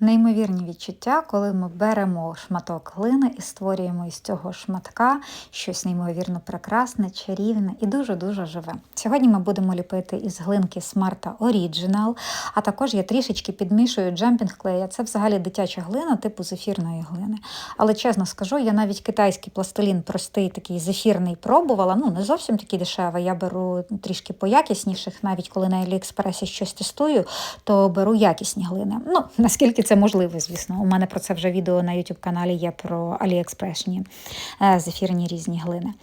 Неймовірні відчуття, коли ми беремо шматок глини і створюємо із цього шматка щось неймовірно прекрасне, чарівне і дуже-дуже живе. Сьогодні ми будемо ліпити із глинки Smarta Original, а також я трішечки підмішую джемпінг клея. Це взагалі дитяча глина типу зефірної глини. Але чесно скажу, я навіть китайський пластилін простий, такий зефірний пробувала. Ну, не зовсім такий дешевий. Я беру трішки поякісніших, навіть коли на Аліекспресі щось тестую, то беру якісні глини. Ну, наскільки це можливо, звісно. У мене про це вже відео на YouTube каналі є про Аліекспрешні е, зефірні різні глини.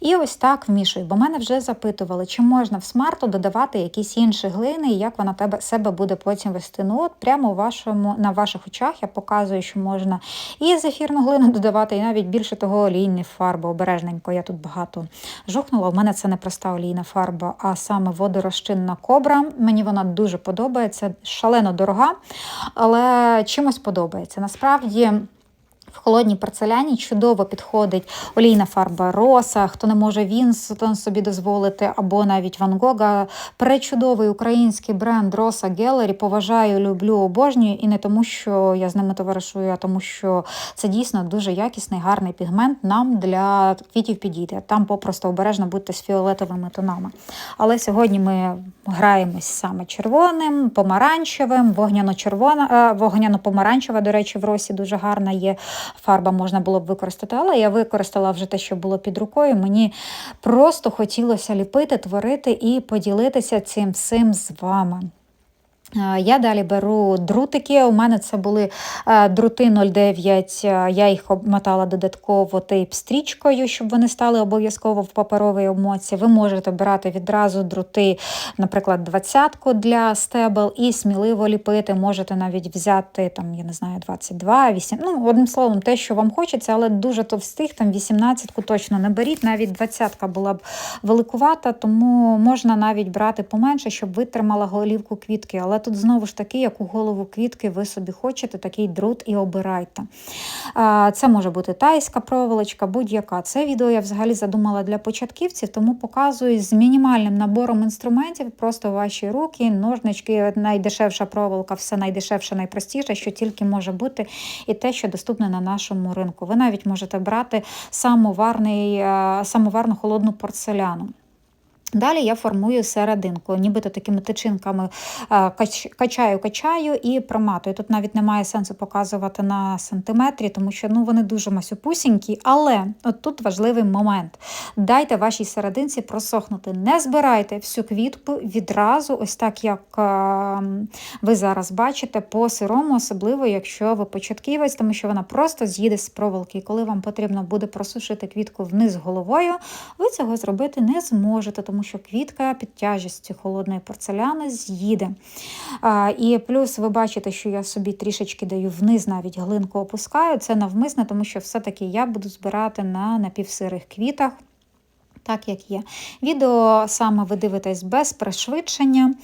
І ось так вмішую, бо мене вже запитували, чи можна в смарту додавати якісь інші глини, і як вона тебе себе буде потім вести. Ну, от прямо у вашому, на ваших очах я показую, що можна і зефірну глину додавати, і навіть більше того олійні фарби. Обережненько. Я тут багато жухнула. У мене це не проста олійна фарба, а саме водорозчинна кобра. Мені вона дуже подобається, шалено дорога, але чимось подобається. Насправді. В холодній порцеляні чудово підходить олійна фарба роса, хто не може Вінстон собі дозволити, або навіть Ван Гога. Пречудовий український бренд Роса Гелері. Поважаю, люблю, обожнюю. І не тому, що я з ними товаришую, а тому, що це дійсно дуже якісний, гарний пігмент нам для квітів підійде. Там попросту обережно будьте з фіолетовими тонами. Але сьогодні ми граємось саме червоним, помаранчевим, вогняно-червона, вогняно-помаранчева, до речі, в росі дуже гарна є фарба можна було б використати, але я використала вже те, що було під рукою. Мені просто хотілося ліпити, творити і поділитися цим всім з вами. Я далі беру друтики. У мене це були друти 0,9, я їх обмотала додатково тейп-стрічкою, щоб вони стали обов'язково в паперовій обмотці. Ви можете брати відразу друти, наприклад, 20-ку для стебел, і сміливо ліпити. Можете навіть взяти, там, я не знаю, 22, 8, ну, одним словом, те, що вам хочеться, але дуже товстих, там 18-ку точно не беріть. Навіть 20-ка була б великувата, тому можна навіть брати поменше, щоб витримала голівку квітки. Але тут знову ж таки, яку голову квітки ви собі хочете, такий друт і обирайте. Це може бути тайська проволочка, будь-яка. Це відео я взагалі задумала для початківців, тому показую з мінімальним набором інструментів, просто ваші руки, ножнички, найдешевша проволока, все найдешевше, найпростіше, що тільки може бути, і те, що доступне на нашому ринку. Ви навіть можете брати самоварний, самоварну холодну порцеляну. Далі я формую серединку, нібито такими тичинками качаю, качаю і проматую. Тут навіть немає сенсу показувати на сантиметрі, тому що ну, вони дуже масюпусінькі, але от тут важливий момент. Дайте вашій серединці просохнути. Не збирайте всю квітку відразу, ось так, як ви зараз бачите, по сирому, особливо, якщо ви початківець, тому що вона просто з'їде з проволоки. І коли вам потрібно буде просушити квітку вниз головою, ви цього зробити не зможете. тому що квітка під тяжістю холодної порцеляни з'їде. І плюс ви бачите, що я собі трішечки даю вниз, навіть глинку опускаю. Це навмисне, тому що все-таки я буду збирати на напівсирих квітах так як є. Відео саме ви дивитесь без пришвидшення.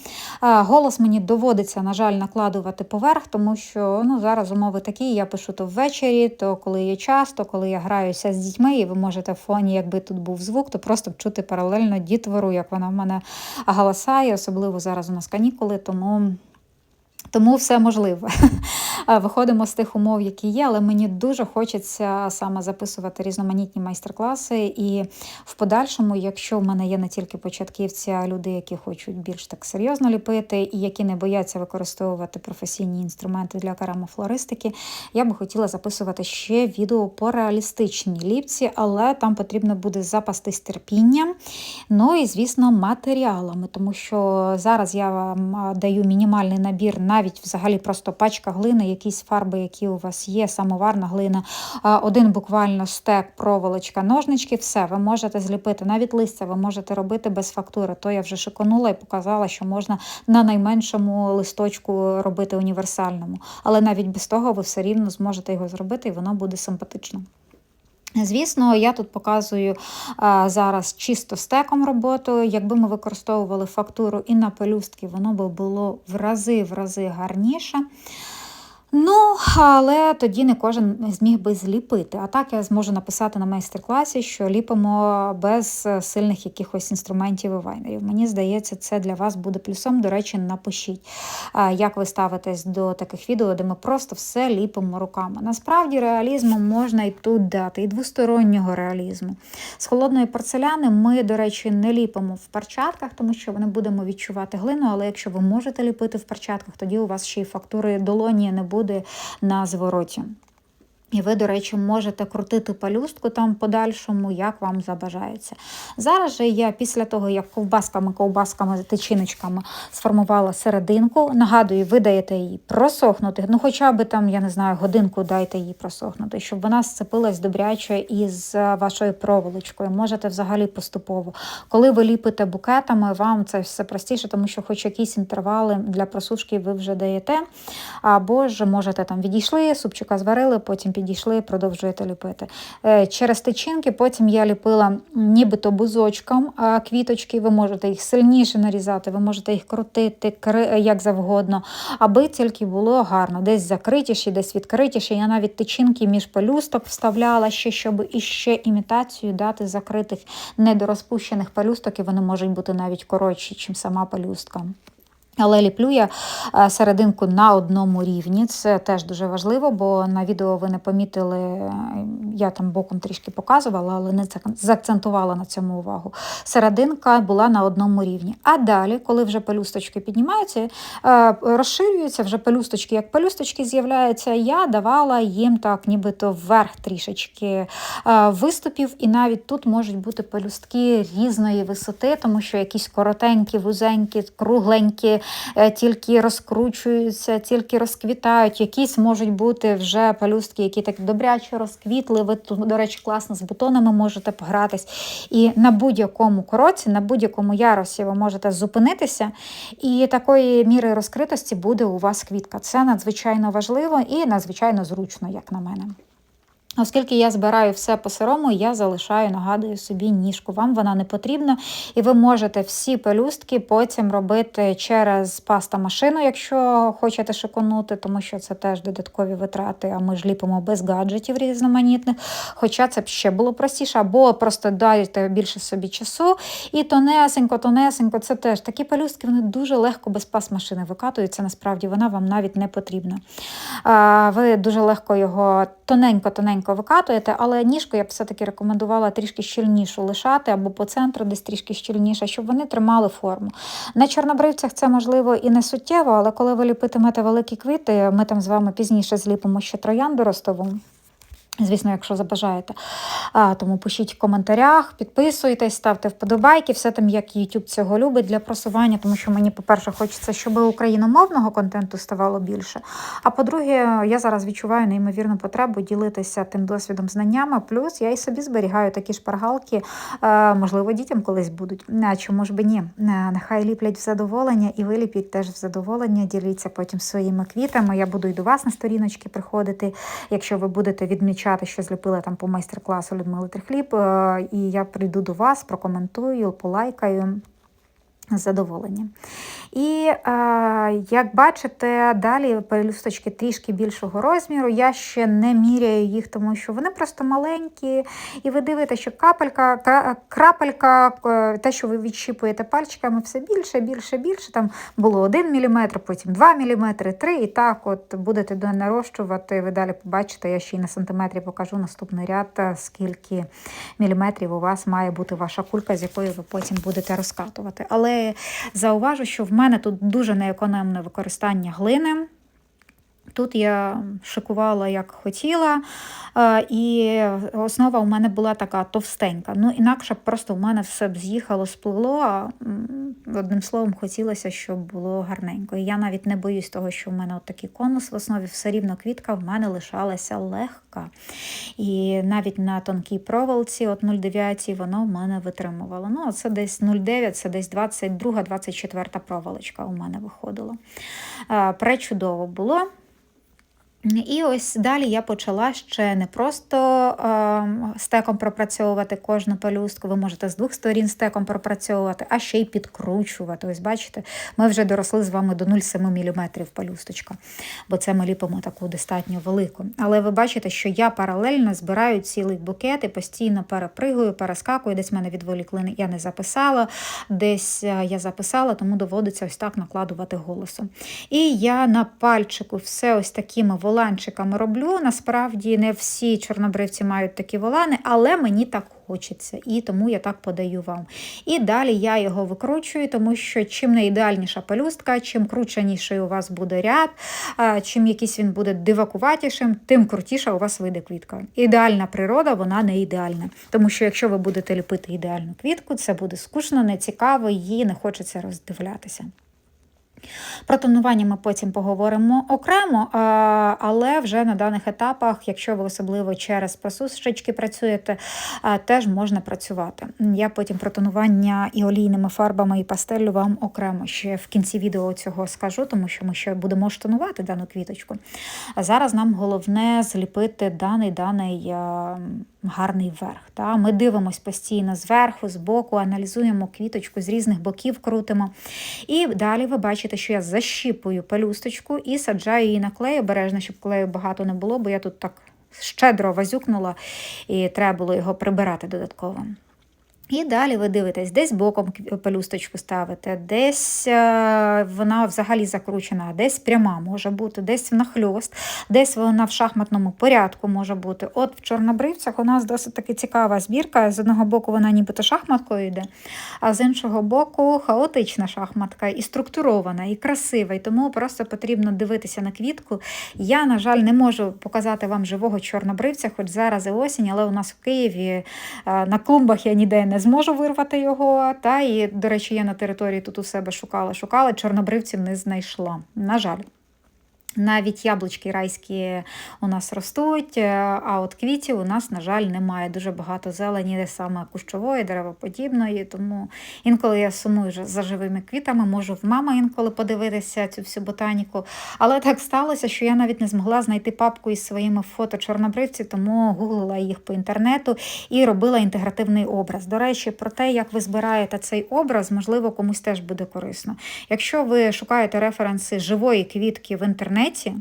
Голос мені доводиться, на жаль, накладувати поверх, тому що ну, зараз умови такі, я пишу то ввечері, то коли є час, то коли я граюся з дітьми, і ви можете в фоні, якби тут був звук, то просто чути паралельно дітвору, як вона в мене галасає, особливо зараз у нас канікули, тому. Тому все можливо. Виходимо з тих умов, які є, але мені дуже хочеться саме записувати різноманітні майстер-класи. І в подальшому, якщо в мене є не тільки початківці, а люди, які хочуть більш так серйозно ліпити, і які не бояться використовувати професійні інструменти для керамофлористики, я би хотіла записувати ще відео по реалістичній ліпці, але там потрібно буде запастись терпінням. Ну і, звісно, матеріалами, тому що зараз я вам даю мінімальний набір на навіть взагалі просто пачка глини, якісь фарби, які у вас є, самоварна глина, один буквально стек, проволочка, ножнички, все, ви можете зліпити. Навіть листя ви можете робити без фактури. То я вже шиконула і показала, що можна на найменшому листочку робити універсальному. Але навіть без того ви все рівно зможете його зробити, і воно буде симпатично. Звісно, я тут показую а, зараз чисто стеком роботу. Якби ми використовували фактуру і на пелюстки, воно би було в рази в рази гарніше. Ну, але тоді не кожен зміг би зліпити. А так я зможу написати на майстер-класі, що ліпимо без е, сильних якихось інструментів і вайнерів. Мені здається, це для вас буде плюсом. До речі, напишіть, як ви ставитесь до таких відео, де ми просто все ліпимо руками. Насправді, реалізму можна і тут дати, і двостороннього реалізму. З холодної порцеляни ми, до речі, не ліпимо в перчатках, тому що не будемо відчувати глину, але якщо ви можете ліпити в перчатках, тоді у вас ще й фактури долоні не буде буде на звороті. І ви, до речі, можете крутити палюстку там подальшому, як вам забажається. Зараз же я після того, як ковбасками, ковбасками, тичиночками сформувала серединку, нагадую, ви даєте її просохнути. Ну, хоча б там, я не знаю, годинку дайте їй просохнути, щоб вона сцепилась добряче із вашою проволочкою. Можете взагалі поступово. Коли ви ліпите букетами, вам це все простіше, тому що хоч якісь інтервали для просушки ви вже даєте. Або ж можете там відійшли, супчика зварили, потім підійшли, продовжуєте ліпити. Е, через тичинки потім я ліпила нібито бузочком квіточки, ви можете їх сильніше нарізати, ви можете їх крутити як завгодно, аби тільки було гарно. Десь закритіші, десь відкритіші. Я навіть тичинки між пелюсток вставляла ще, щоб іще імітацію дати закритих недорозпущених пелюсток, і вони можуть бути навіть коротші, ніж сама пелюстка. Але ліплю я е, серединку на одному рівні. Це теж дуже важливо, бо на відео ви не помітили, е, я там боком трішки показувала, але не заакцентувала на цьому увагу. Серединка була на одному рівні. А далі, коли вже пелюсточки піднімаються, е, розширюються, вже пелюсточки, як пелюсточки з'являються, я давала їм так, нібито вверх трішечки виступів, і навіть тут можуть бути пелюстки різної висоти, тому що якісь коротенькі, вузенькі, кругленькі. Е, тільки розкручуються, тільки розквітають. Якісь можуть бути вже палюстки, які так добряче розквітли. Ви тут, до речі, класно з бутонами можете погратись. І на будь-якому кроці, на будь-якому ярусі ви можете зупинитися. І такої міри розкритості буде у вас квітка. Це надзвичайно важливо і надзвичайно зручно, як на мене. Оскільки я збираю все по сирому, я залишаю, нагадую собі ніжку. Вам вона не потрібна, і ви можете всі пелюстки потім робити через паста машину, якщо хочете шиконути, тому що це теж додаткові витрати, а ми ж ліпимо без гаджетів різноманітних. Хоча це б ще було простіше, або просто дайте більше собі часу. І тонесенько, тонесенько, це теж такі пелюстки, вони дуже легко без паст машини викатуються. Насправді вона вам навіть не потрібна. Ви дуже легко його тоненько-тоненько легенько викатуєте, але ніжку я б все-таки рекомендувала трішки щільнішу лишати або по центру десь трішки щільніше, щоб вони тримали форму. На чорнобривцях це можливо і не суттєво, але коли ви ліпитимете великі квіти, ми там з вами пізніше зліпимо ще троянду ростову. Звісно, якщо забажаєте. А, Тому пишіть в коментарях, підписуйтесь, ставте вподобайки, все там, як YouTube цього любить для просування, тому що мені, по-перше, хочеться, щоб україномовного контенту ставало більше. А по-друге, я зараз відчуваю неймовірну потребу ділитися тим досвідом, знаннями. Плюс я і собі зберігаю такі шпаргалки, можливо, дітям колись будуть. А чому ж би ні? Нехай ліплять в задоволення і виліпіть теж в задоволення, діліться потім своїми квітами. Я буду і до вас на сторіночки приходити, якщо ви будете відмічати дівчата, що зліпили там по майстер-класу Людмили Трихліб, е, і я прийду до вас, прокоментую, полайкаю задоволення. І, е, як бачите, далі пелюсточки трішки більшого розміру. Я ще не міряю їх, тому що вони просто маленькі. І ви дивитеся, що капелька, крапелька, е, те, що ви відщіпуєте пальчиками, все більше, більше, більше. Там було 1 мм, потім 2 мм, 3 І так от будете нарощувати. Ви далі побачите, я ще й на сантиметрі покажу наступний ряд, е, скільки міліметрів у вас має бути ваша кулька, з якою ви потім будете розкатувати. Але зауважу, що в мене тут дуже неекономне використання глини. Тут я шикувала, як хотіла, і основа у мене була така товстенька. Ну, інакше просто в мене все б з'їхало, сплило. а Одним словом, хотілося, щоб було гарненько. І я навіть не боюсь того, що в мене от такий конус в основі, все рівно квітка в мене лишалася легка. І навіть на тонкій проволоці, от 0,9 воно в мене витримувало. Ну, Це десь 0,9, це десь 22-24 проволочка у мене виходила. Пречудово було. І ось далі я почала ще не просто е, стеком пропрацьовувати кожну пелюстку, ви можете з двох сторін стеком пропрацьовувати, а ще й підкручувати. Ось бачите, ми вже доросли з вами до 0,7 мм пелюсточка, бо це ми ліпимо таку достатньо велику. Але ви бачите, що я паралельно збираю цілий букет і постійно перепригую, перескакую. Десь мене відволікли, я не записала, десь е, я записала, тому доводиться ось так накладувати голосом. І я на пальчику все ось такими воланчиками роблю. Насправді не всі чорнобривці мають такі волани, але мені так хочеться, і тому я так подаю вам. І далі я його викручую, тому що чим не ідеальніша пелюстка, чим крученіший у вас буде ряд, чим якийсь він буде дивакуватішим, тим крутіша у вас вийде квітка. Ідеальна природа, вона не ідеальна. Тому що якщо ви будете ліпити ідеальну квітку, це буде скучно, нецікаво, її не хочеться роздивлятися. Про тонування ми потім поговоримо окремо, але вже на даних етапах, якщо ви особливо через просушечки працюєте, теж можна працювати. Я потім про тонування і олійними фарбами, і пастеллю вам окремо ще в кінці відео цього скажу, тому що ми ще будемо штонувати дану квіточку. А зараз нам головне зліпити даний даний гарний верх. Та? Ми дивимося постійно зверху, збоку, аналізуємо квіточку з різних боків, крутимо. І далі ви бачите, що я защіпую пелюсточку і саджаю її на клей, обережно, щоб клею багато не було, бо я тут так щедро вазюкнула, і треба було його прибирати додатково. І далі ви дивитесь, десь боком пелюсточку ставите, десь е, вона взагалі закручена, десь пряма може бути, десь нахльост, десь вона в шахматному порядку може бути. От в чорнобривцях у нас досить таки цікава збірка. З одного боку, вона нібито шахматкою йде, а з іншого боку, хаотична шахматка, і структурована, і красива. І тому просто потрібно дивитися на квітку. Я, на жаль, не можу показати вам живого чорнобривця, хоч зараз і осінь, але у нас в Києві е, на клумбах я ніде не зможу вирвати його. Та І, до речі, я на території тут у себе шукала, шукала, чорнобривців не знайшла. На жаль. Навіть яблучки райські у нас ростуть, е, а от квітів у нас, на жаль, немає. Дуже багато зелені, саме кущової, деревоподібної. Тому інколи я сумую за живими квітами, можу в мама інколи подивитися цю всю ботаніку. Але так сталося, що я навіть не змогла знайти папку із своїми фото чорнобривців, тому гуглила їх по інтернету і робила інтегративний образ. До речі, про те, як ви збираєте цей образ, можливо, комусь теж буде корисно. Якщо ви шукаєте референси живої квітки в інтернеті, інтернеті,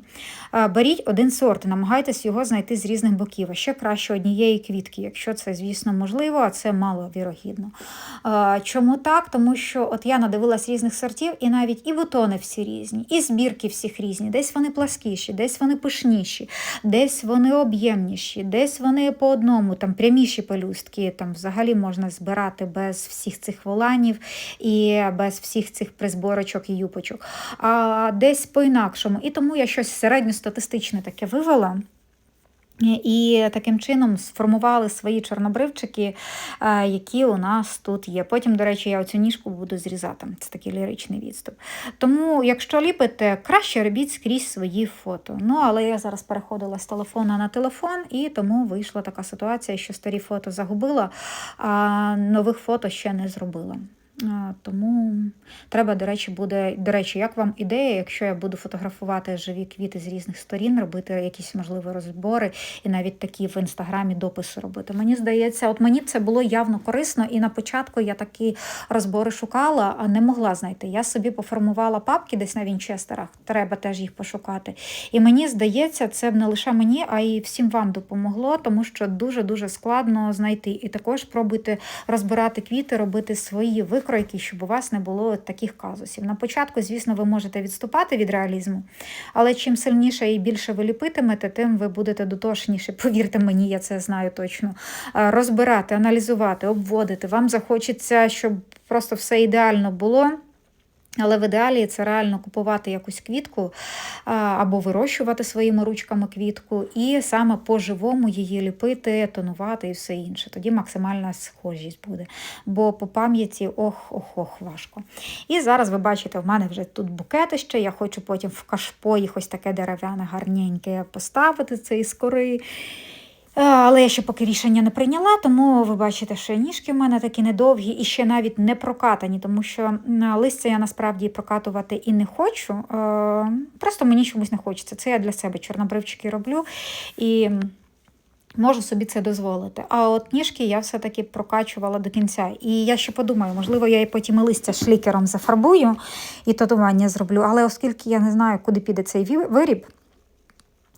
беріть один сорт, намагайтесь його знайти з різних боків, а ще краще однієї квітки, якщо це, звісно, можливо, а це мало вірогідно. Чому так? Тому що от я надивилась різних сортів, і навіть і бутони всі різні, і збірки всіх різні. Десь вони пласкіші, десь вони пишніші, десь вони об'ємніші, десь вони по одному, там пряміші пелюстки, там взагалі можна збирати без всіх цих воланів і без всіх цих призборочок і юпочок. А десь по-інакшому. І тому я щось середньостатистичне таке вивела. І таким чином сформували свої чорнобривчики, е, які у нас тут є. Потім, до речі, я оцю ніжку буду зрізати. Це такий ліричний відступ. Тому, якщо ліпите, краще робіть скрізь свої фото. Ну, але я зараз переходила з телефона на телефон, і тому вийшла така ситуація, що старі фото загубила, а нових фото ще не зробила. Тому треба, до речі, буде. До речі, як вам ідея, якщо я буду фотографувати живі квіти з різних сторін, робити якісь можливі розбори і навіть такі в інстаграмі дописи робити. Мені здається, от мені це було явно корисно, і на початку я такі розбори шукала, а не могла знайти. Я собі поформувала папки десь на Вінчестерах, треба теж їх пошукати. І мені здається, це не лише мені, а й всім вам допомогло, тому що дуже-дуже складно знайти. І також пробуйте розбирати квіти, робити свої виконання викройки, щоб у вас не було таких казусів. На початку, звісно, ви можете відступати від реалізму, але чим сильніше і більше ви ліпитимете, тим ви будете дотошніше. Повірте мені, я це знаю точно. Розбирати, аналізувати, обводити. Вам захочеться, щоб просто все ідеально було. Але в ідеалі це реально купувати якусь квітку або вирощувати своїми ручками квітку, і саме по-живому її ліпити, тонувати і все інше. Тоді максимальна схожість буде. Бо по пам'яті ох-ох-ох, важко. І зараз ви бачите, в мене вже тут букети ще. Я хочу потім в кашпо їх ось таке дерев'яне, гарненьке поставити це із кори. Е, Але я ще поки рішення не прийняла, тому ви бачите, що ніжки в мене такі недовгі і ще навіть не прокатані, тому що листя я насправді прокатувати і не хочу. Е, Просто мені чомусь не хочеться. Це я для себе чорнобривчики роблю і можу собі це дозволити. А от ніжки я все-таки прокачувала до кінця. І я ще подумаю, можливо, я і потім і листя шлікером зафарбую і татування зроблю. Але оскільки я не знаю, куди піде цей виріб.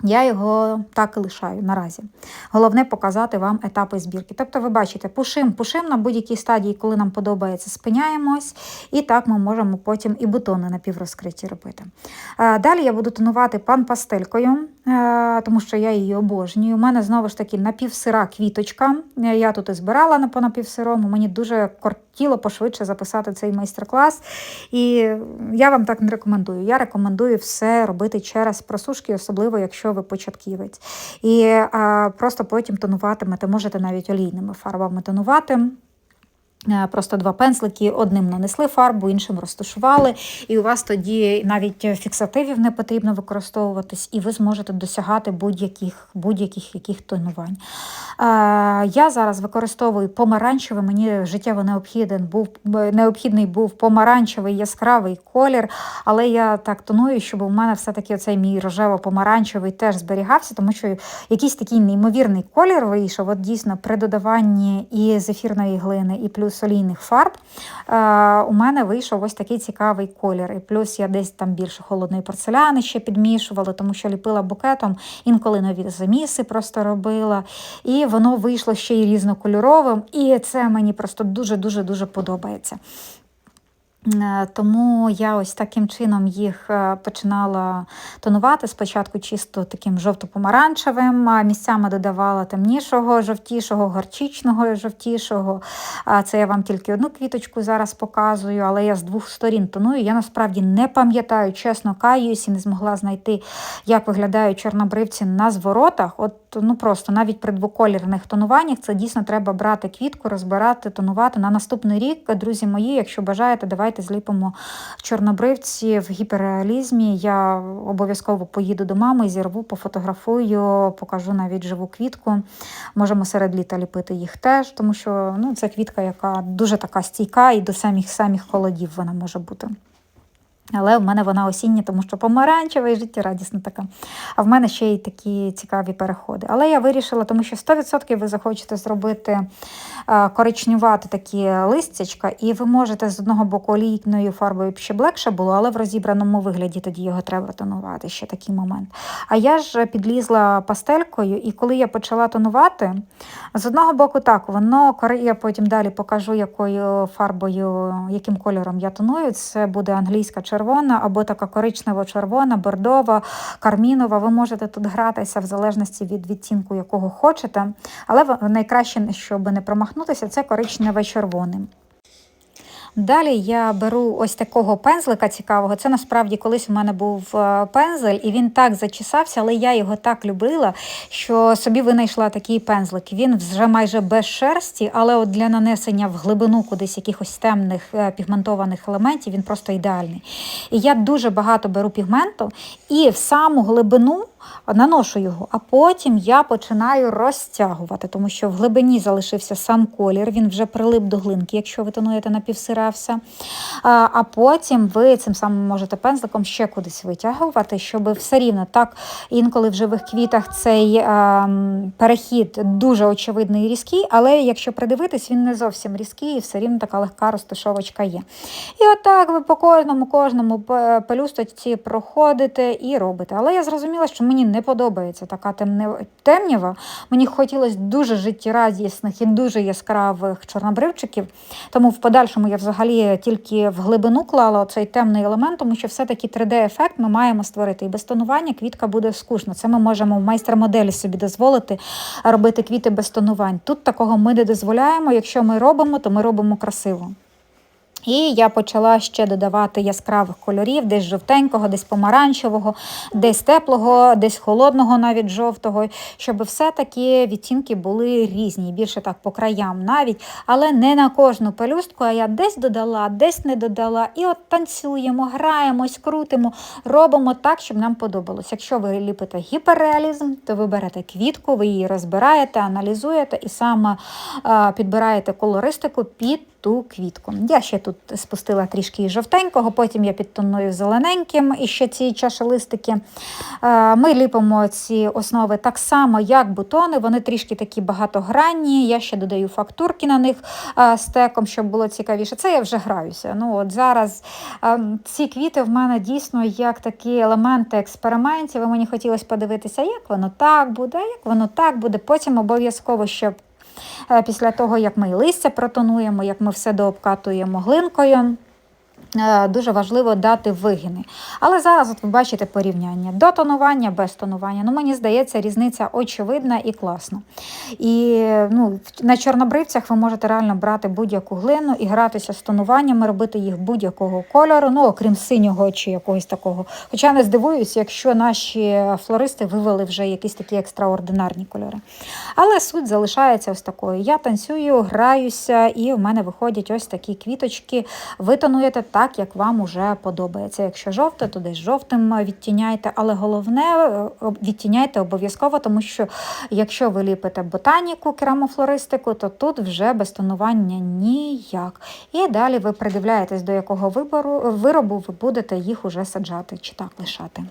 Я його так і лишаю наразі. Головне показати вам етапи збірки. Тобто, ви бачите, пушим, пушим на будь-якій стадії, коли нам подобається, спиняємось, і так ми можемо потім і бутони напіврозкриті робити. Е, Далі я буду тонувати пан пастелькою, тому що я її обожнюю. У мене знову ж таки напівсира квіточка. Е, Я тут і збирала по напівсирому. Мені дуже кортіло пошвидше записати цей майстер-клас. І я вам так не рекомендую. Я рекомендую все робити через просушки, особливо якщо ви початківець. І а, просто потім тонуватимете, можете навіть олійними фарбами тонувати. Е, Просто два пензлики, одним нанесли фарбу, іншим розташували, і у вас тоді навіть фіксативів не потрібно використовуватись, і ви зможете досягати будь-яких будь-яких яких тонувань. Я зараз використовую помаранчевий, мені життєво необхідний був, необхідний був помаранчевий яскравий колір, але я так тоную, щоб у мене все-таки цей мій рожево-помаранчевий теж зберігався, тому що якийсь такий неймовірний колір вийшов. От дійсно при додаванні і зефірної глини, і плюс олійних фарб у мене вийшов ось такий цікавий колір. І плюс я десь там більше холодної порцеляни ще підмішувала, тому що ліпила букетом, інколи нові заміси просто робила. І воно вийшло ще й різнокольоровим. І це мені просто дуже-дуже дуже подобається. Е, Тому я ось таким чином їх е, починала тонувати. Спочатку чисто таким жовто-помаранчевим, місцями додавала темнішого, жовтішого, горчичного, жовтішого. Це я вам тільки одну квіточку зараз показую, але я з двох сторін тоную. Я насправді не пам'ятаю, чесно каюсь і не змогла знайти, як виглядають чорнобривці на зворотах. От ну просто навіть при двоколірних тонуваннях це дійсно треба брати квітку, розбирати, тонувати на наступний рік. Друзі мої, якщо бажаєте, давайте зліпимо чорнобривці в гіперреалізмі. Я обов'язково поїду до мами, зірву, пофотографую, покажу навіть живу квітку. Можемо серед літа ліпити їх теж, тому що ну, це квітка, яка дуже така стійка, і до самих самих холодів вона може бути. Але в мене вона осіння, тому що помаранчева і життєрадісна така. А в мене ще й такі цікаві переходи. Але я вирішила, тому що 100% ви захочете зробити е, коричнювати такі листячка, і ви можете з одного боку олійною фарбою ще б легше було, але в розібраному вигляді тоді його треба тонувати, ще такий момент. А я ж підлізла пастелькою, і коли я почала тонувати, з одного боку так, воно я потім далі покажу, якою фарбою, яким кольором я тоную. Це буде англійська червона або така коричнево-червона, бордова, кармінова. Ви можете тут гратися в залежності від відтінку, якого хочете. Але найкраще, щоб не промахнутися, це коричневе-червоним. Далі я беру ось такого пензлика цікавого. Це насправді колись у мене був е, пензель, і він так зачесався, але я його так любила, що собі винайшла такий пензлик. Він вже майже без шерсті, але от для нанесення в глибину кудись якихось темних е, пігментованих елементів він просто ідеальний. І я дуже багато беру пігменту і в саму глибину. Наношу його, а потім я починаю розтягувати, тому що в глибині залишився сам колір, він вже прилип до глинки, якщо ви тонуєте на півсира все. А, потім ви цим самим можете пензликом ще кудись витягувати, щоб все рівно так інколи в живих квітах цей а, перехід дуже очевидний і різкий, але якщо придивитись, він не зовсім різкий і все рівно така легка розташовочка є. І отак ви по кожному, кожному пелюсточці проходите і робите. Але я зрозуміла, що мені не подобається така темніва. Мені хотілося дуже життєрадісних і дуже яскравих чорнобривчиків. Тому в подальшому я взагалі тільки в глибину клала цей темний елемент, тому що все-таки 3D-ефект ми маємо створити. І без тонування квітка буде скучно. Це ми можемо в майстер-моделі собі дозволити робити квіти без тонувань. Тут такого ми не дозволяємо. Якщо ми робимо, то ми робимо красиво. І я почала ще додавати яскравих кольорів, десь жовтенького, десь помаранчевого, десь теплого, десь холодного, навіть жовтого, щоб все-таки відтінки були різні, більше так по краям навіть, але не на кожну пелюстку, а я десь додала, десь не додала. І от танцюємо, граємось, крутимо, робимо так, щоб нам подобалось. Якщо ви ліпите гіперреалізм, то ви берете квітку, ви її розбираєте, аналізуєте і саме підбираєте колористику під ту квітку. Я ще тут спустила трішки жовтенького, потім я підтоную зелененьким і ще ці чашелистики. Е, Ми ліпимо ці основи так само, як бутони. Вони трішки такі багатогранні. Я ще додаю фактурки на них е, стеком, щоб було цікавіше. Це я вже граюся. Ну от Зараз е, ці квіти в мене дійсно як такі елементи експериментів. Мені хотілося подивитися, як воно так буде, як воно так буде. Потім обов'язково Е, після того, як ми листя протонуємо, як ми все дообкатуємо глинкою. Е, Дуже важливо дати вигини. Але зараз от ви бачите порівняння до тонування, без тонування. Ну, Мені здається, різниця очевидна і класна. І ну, на чорнобривцях ви можете реально брати будь-яку глину і гратися з тонуваннями, робити їх будь-якого кольору, ну окрім синього чи якогось такого. Хоча не здивуюся, якщо наші флористи вивели вже якісь такі екстраординарні кольори. Але суть залишається ось такою. Я танцюю, граюся, і в мене виходять ось такі квіточки. Ви тонуєте так, як вам уже подобається. Якщо жовте, то десь жовтим відтіняйте, але головне е, відтіняйте обов'язково, тому що якщо ви ліпите ботаніку, керамофлористику, то тут вже без тонування ніяк. І далі ви придивляєтесь, до якого вибору виробу ви будете їх уже саджати чи так лишати.